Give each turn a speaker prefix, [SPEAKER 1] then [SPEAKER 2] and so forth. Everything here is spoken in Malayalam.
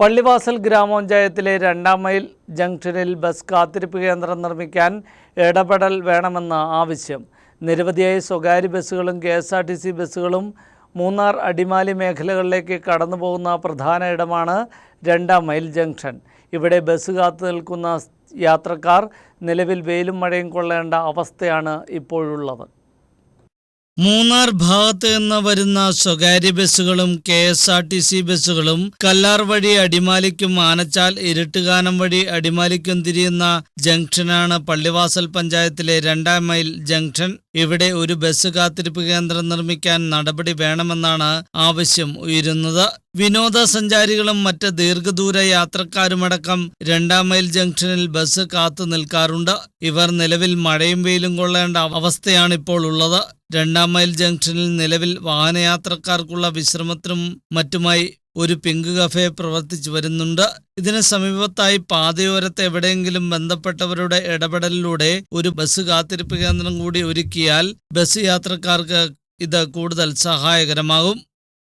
[SPEAKER 1] പള്ളിവാസൽ ഗ്രാമപഞ്ചായത്തിലെ രണ്ടാം മൈൽ ജംഗ്ഷനിൽ ബസ് കാത്തിരിപ്പ് കേന്ദ്രം നിർമ്മിക്കാൻ ഇടപെടൽ വേണമെന്ന ആവശ്യം. നിരവധിയായി സ്വകാര്യ ബസ്സുകളും K S R T C ബസ്സുകളും മൂന്നാർ അടിമാലി മേഖലകളിലേക്ക് കടന്നു പോകുന്ന പ്രധാന ഇടമാണ് രണ്ടാം മൈൽ ജംഗ്ഷൻ. ഇവിടെ ബസ് കാത്തു നിൽക്കുന്ന യാത്രക്കാർ നിലവിൽ വെയിലും മഴയും കൊള്ളേണ്ട അവസ്ഥയാണ് ഇപ്പോഴുള്ളത്. മൂന്നാർ ഭാഗത്ത് നിന്ന് വരുന്ന സ്വകാര്യ ബസ്സുകളും K S R T C ബസ്സുകളും കല്ലാർ വഴി അടിമാലിക്കും ആനച്ചാൽ ഇരുട്ടുകാനം വഴി അടിമാലിക്കും തിരിയുന്ന ജംഗ്ഷനാണ് പള്ളിവാസൽ പഞ്ചായത്തിലെ രണ്ടാം മൈൽ ജംഗ്ഷൻ. ഇവിടെ ഒരു ബസ് കാത്തിരിപ്പ് കേന്ദ്രം നിർമ്മിക്കാൻ നടപടി വേണമെന്നാണ് ആവശ്യം ഉയരുന്നത്. വിനോദസഞ്ചാരികളും മറ്റ് ദീർഘദൂര യാത്രക്കാരുമടക്കം രണ്ടാം മൈൽ ജംഗ്ഷനിൽ ബസ് കാത്തു നിൽക്കാറുണ്ട്. ഇവർ നിലവിൽ മഴയും വെയിലും കൊള്ളേണ്ട അവസ്ഥയാണ് ഇപ്പോൾ ഉള്ളത്. രണ്ടാം മൈൽ ജംഗ്ഷനിൽ നിലവിൽ വാഹനയാത്രക്കാർക്കുള്ള വിശ്രമത്തിനും മറ്റുമായി ഒരു പിങ്ക് കഫേ പ്രവർത്തിച്ചു വരുന്നുണ്ട്. ഇതിന് സമീപത്തായി പാതയോരത്ത് എവിടെയെങ്കിലും ബന്ധപ്പെട്ടവരുടെ ഇടപെടലിലൂടെ ഒരു ബസ് കാത്തിരിപ്പ് കേന്ദ്രം കൂടി ഒരുക്കിയാൽ ബസ് യാത്രക്കാർക്ക് ഇത് കൂടുതൽ സഹായകരമാകും.